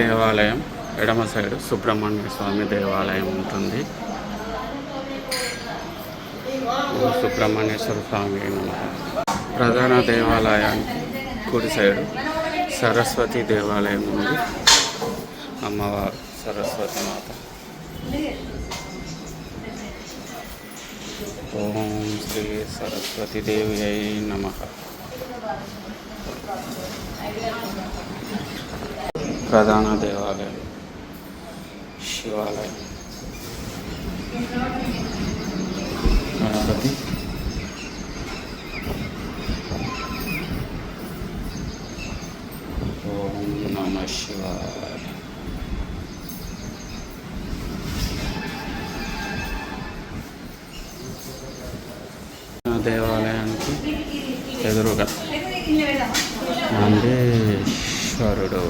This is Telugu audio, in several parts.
దేవాలయం ఎడమ సైడు సుబ్రహ్మణ్య స్వామి దేవాలయం ఉంటుంది. సుబ్రహ్మణ్యేశ్వర స్వామి ప్రధాన దేవాలయానికి కుడి సైడు సరస్వతి దేవాలయం ఉంది. అమ్మవారు సరస్వతి మాత. ఓం శ్రీ సరస్వతి దేవి అయి నమ. ప్రధాన దేవాలయం. శివాలయం. గణపతి. ఓం నమ శివాయ. దేవాలయానికి ఎదురుగా. నందీశ్వరుడు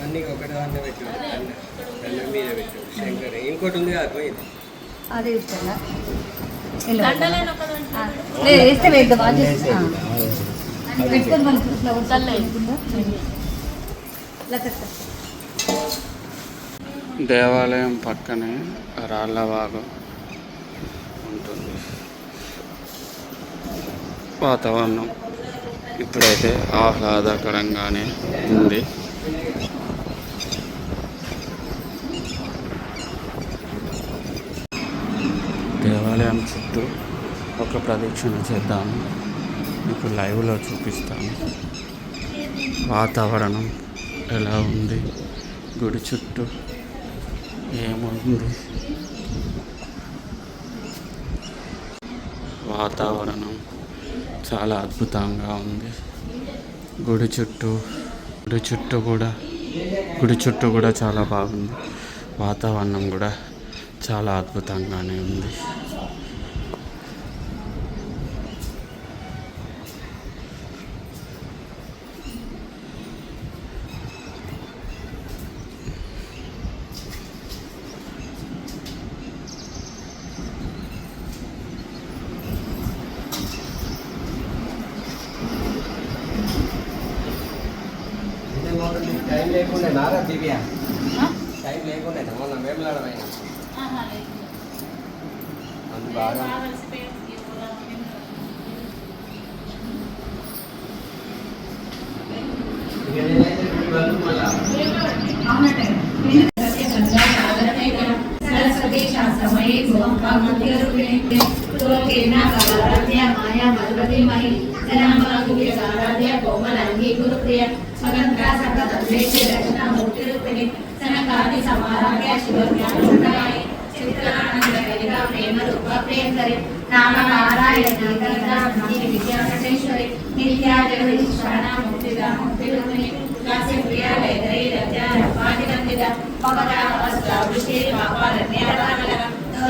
అన్ని ఒకటి దాంట్లో పెట్టు దండం మీద పెట్టు శంకర్ ఇంకోటి ఉంది కదా పోయింది అదే ఇష్టంగా లేదు వేస్తే వేద్దాం అది పెట్టుకొని మన ఫ్లవర్స్ దేవాలయం పక్కనే రాళ్ళవాగు ఉంటుంది. వాతావరణం ఇప్పుడైతే ఆహ్లాదకరంగానే ఉంది. దేవాలయం చుట్టూ ఒక ప్రదక్షిణ చేద్దాము. మీకు లైవ్లో చూపిస్తాను. వాతావరణం ఎలా ఉంది? గుడి చుట్టూ ఏముంది వాతావరణం చాలా అద్భుతంగా ఉంది. గుడి చుట్టూ గుడి చుట్టూ కూడా గుడి చుట్టూ కూడా చాలా బాగుంది. వాతావరణం కూడా చాలా అద్భుతంగానే ఉంది. టైం లేకుండా నారా దివ్య. టైం లేకుండా మొన్న వేమలాడమైన అందు బాగా शास्त्रमयी गोमकामध्यरूपिणे तुलकेना कलाराध्या माया भगवती जनाम्बाकुल्य साराध्या कोमलांगी गुरुप्रिय स्वतंत्रा सकलतन्त्रेश्य रचना मूर्तिरूपिणे सनकादि समाराध्या शिवज्ञानसुन्दराय चित्रानन्द कलिका प्रेम रूपा प्रियंकरे नाम नारायण गंगा नमः विद्यापटेश्वरी नित्या जगदीश शरणा मुक्तिदा मुक्तिरूपिणे दास्य प्रिया लयधरी रत्या रपादिनन्दित भगता वस्त्र वृष्टि पापारण्यवानल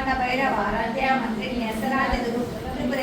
కాక భైరవ రాజ్యా మంత్రి నేసరాజు